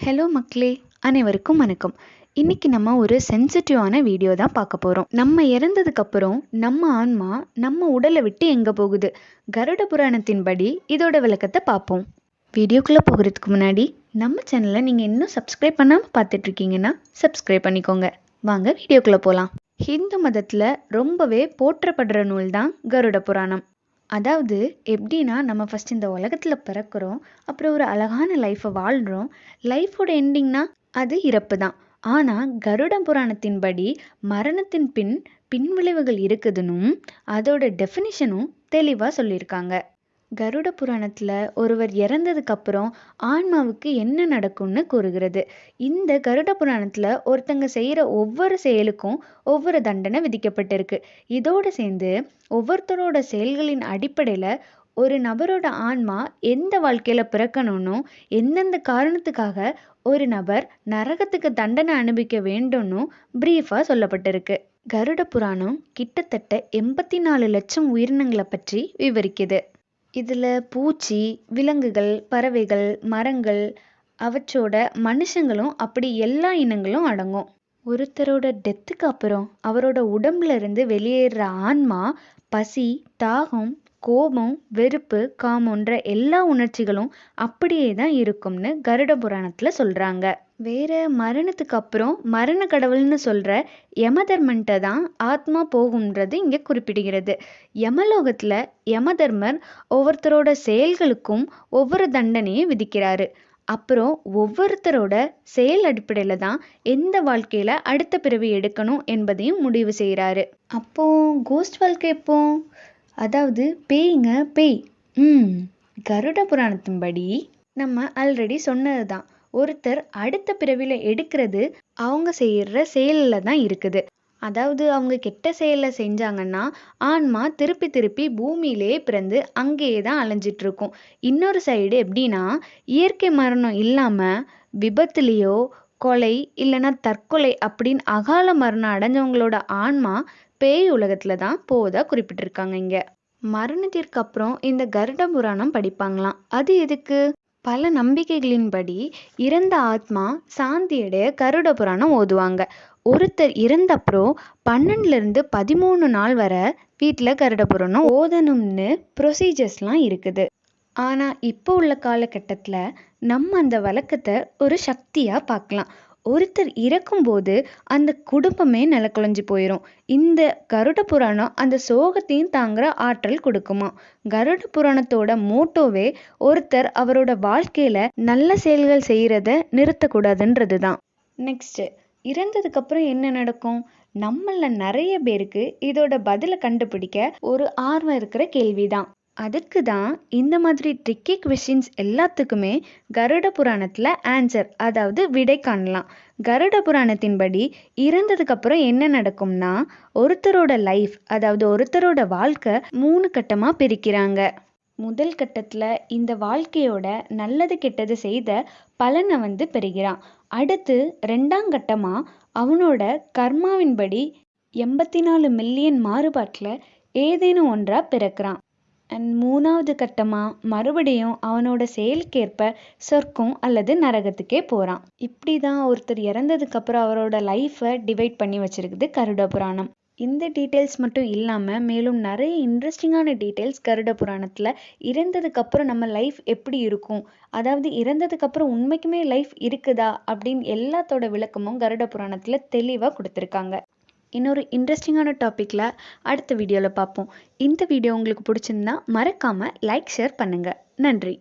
Hello மக்களே அனைவருக்கும் வணக்கம். இன்னைக்கு நம்ம ஒரு சென்சிட்டிவான வீடியோ தான் பார்க்க போகிறோம் நம்ம இறந்ததுக்கப்புறம் நம்ம ஆன்மா நம்ம உடலை விட்டு எங்கே போகுது? கருட புராணத்தின்படி இதோட விளக்கத்தை பார்ப்போம். வீடியோக்குள்ளே போகிறதுக்கு முன்னாடி நம்ம சேனலை நீங்கள் இன்னும் சப்ஸ்கிரைப் பண்ணாமல் பார்த்துட்ருக்கீங்கன்னா சப்ஸ்கிரைப் பண்ணிக்கோங்க. வாங்க வீடியோக்குள்ளே போகலாம் ஹிந்து மதத்தில் ரொம்பவே போற்றப்படுற நூல் தான் கருட புராணம். அதாவது எப்படின்னா நம்ம ஃபஸ்ட் இந்த உலகத்தில் பிறக்கிறோம் அப்புறம் ஒரு அழகான லைஃப்பை வாழ்கிறோம் லைஃபோட எண்டிங்னா அது இறப்பு தான் ஆனால் கருட புராணத்தின்படி மரணத்தின் பின் பின்விளைவுகள் இருக்குதுன்னும் அதோட டெஃபினிஷனும் தெளிவாக சொல்லியிருக்காங்க. கருட புராணத்தில் ஒருவர் இறந்ததுக்கு அப்புறம் ஆன்மாவுக்கு என்ன நடக்கும்னு கூறுகிறது. இந்த கருட புராணத்தில் ஒருத்தங்க செய்கிற ஒவ்வொரு செயலுக்கும் ஒவ்வொரு தண்டனை விதிக்கப்பட்டிருக்கு. இதோடு சேர்ந்து ஒவ்வொருத்தரோட செயல்களின் அடிப்படையில் ஒரு நபரோட ஆன்மா எந்த வாழ்க்கையில் பிறக்கணும்னோ எந்தெந்த காரணத்துக்காக ஒரு நபர் நரகத்துக்கு தண்டனை அனுபவிக்க வேண்டும்னு ப்ரீஃபாக சொல்லப்பட்டிருக்கு. கருட புராணம் கிட்டத்தட்ட எண்பத்தி நாலு லட்சம் உயிரினங்களை பற்றி விவரிக்குது. இதில் பூச்சி விலங்குகள் பறவைகள் மரங்கள் அவற்றோட மனுஷங்களும் அப்படி எல்லா இனங்களும் அடங்கும். ஒருத்தரோட டெத்துக்கு அப்புறம் அவரோட உடம்புல இருந்து வெளியேறுற ஆன்மா பசி தாகம் கோபம் வெறுப்பு காமன்ற எல்லா உணர்ச்சிகளும் அப்படியே தான் இருக்கும்னு கருட புராணத்தில் சொல்கிறாங்க வேற மரணத்துக்கு அப்புறம் மரண கடவுள்னு சொல்கிற யமதர்மன்ட்ட தான் ஆத்மா போகும்ன்றது இங்கே குறிப்பிடுகிறது. யமலோகத்தில் யமதர்மர் ஒவ்வொருத்தரோட செயல்களுக்கும் ஒவ்வொரு தண்டனையை விதிக்கிறாரு. அப்புறம் ஒவ்வொருத்தரோட செயல் அடிப்படையில் தான் எந்த வாழ்க்கையில் அடுத்த பிறவி எடுக்கணும் என்பதையும் முடிவு செய்கிறாரு அப்போ கோஸ்ட் வாழ்க்கை எப்போ? அதாவது பேய்ங்க பேய். ம் கருட புராணத்தின்படி நம்ம ஆல்ரெடி சொன்னது தான் ஒருத்தர் அடுத்த பிறவியில் எடுக்கிறது அவங்க செய்கிற செயலில் தான் இருக்குது. அதாவது அவங்க கெட்ட செயலை செஞ்சாங்கன்னா ஆன்மா திருப்பி திருப்பி பூமியிலே பிறந்து அங்கேயே தான் அலைஞ்சிட்ருக்கும். இன்னொரு சைடு எப்படின்னா இயற்கை மரணம் இல்லாமல் விபத்துலேயோ கொலை இல்லைன்னா தற்கொலை அப்படின்னு அகால மரணம் அடைஞ்சவங்களோட ஆன்மா பேய் உலகத்தில் தான் போவதாக குறிப்பிட்டிருக்காங்க இங்கே. மரணத்திற்கு அப்புறம் இந்த கருட புராணம் படிப்பாங்களாம். அது எதுக்கு? பல நம்பிக்கைகளின்படி இறந்த ஆத்மா சாந்தியடைய கருட புராணம் ஓதுவாங்க. ஒருத்தர் இறந்தப்புறம் பன்னெண்டுலேருந்து பதிமூணு நாள் வரை வீட்டில் கருட புராணம் ஓதணும்னு ப்ரொசீஜர்ஸ்லாம் இருக்குது. ஆனால் இப்போ உள்ள காலகட்டத்தில் நம்ம அந்த வழக்கத்தை ஒரு சக்தியாக பார்க்கலாம். ஒருத்தர் இறக்கும்போது அந்த குடும்பமே நிலக்குலைஞ்சு போயிடும் இந்த கருட புராணம் அந்த சோகத்தையும் தாங்குற ஆற்றல் கொடுக்குமா? கருட புராணத்தோட மோட்டோவே ஒருத்தர் அவரோட வாழ்க்கையில நல்ல செயல்கள் செய்யறத நிறுத்தக்கூடாதுன்றது தான் நெக்ஸ்ட் இறந்ததுக்கு அப்புறம் என்ன நடக்கும்? நம்மள நிறைய பேருக்கு இதோட பதிலை கண்டுபிடிக்க ஒரு ஆர்வம் இருக்கிற கேள்விதான். அதுக்கு தான் இந்த மாதிரி ட்ரிக்கி கொஷின்ஸ் எல்லாத்துக்குமே கருட புராணத்தில் ஆன்சர் அதாவது விடை காணலாம். கருட புராணத்தின்படி இறந்ததுக்கப்புறம் என்ன நடக்கும்னா ஒருத்தரோட லைஃப் அதாவது ஒருத்தரோட வாழ்க்கை மூணு கட்டமாக பிரிக்கிறாங்க. முதல் கட்டத்தில் இந்த வாழ்க்கையோட நல்லது கெட்டது செய்த பலனை வந்து பெறுகிறான். அடுத்து ரெண்டாம் கட்டமாக அவனோட கர்மாவின்படி எண்பத்தி நாலு மில்லியன் மாறுபாட்டில் ஏதேனும் ஒன்றாக பிறக்கிறான். அண்ட் மூணாவது கட்டமாக மறுபடியும் அவனோட செயலுக்கேற்ப சொர்க்கம் அல்லது நரகத்துக்கே போகிறான் இப்படி தான் ஒருத்தர் இறந்ததுக்கப்புறம் அவரோட லைஃப்பை டிவைட் பண்ணி வச்சிருக்குது கருட புராணம். இந்த டீட்டெயில்ஸ் மட்டும் இல்லாமல் மேலும் நிறைய இன்ட்ரெஸ்டிங்கான டீட்டெயில்ஸ் கருட புராணத்தில் இறந்ததுக்கப்புறம் நம்ம லைஃப் எப்படி இருக்கும்? அதாவது இறந்ததுக்கப்புறம் உண்மைக்குமே லைஃப் இருக்குதா? அப்படின்னு எல்லாத்தோட விளக்கமும் கருட புராணத்தில் தெளிவாக கொடுத்துருக்காங்க. இன்னொரு இன்ட்ரெஸ்டிங்கான டாப்பிக்கில் அடுத்த வீடியோவில் பார்ப்போம். இந்த வீடியோ உங்களுக்கு பிடிச்சிருந்தா மறக்காமல் லைக் ஷேர் பண்ணுங்கள் நன்றி.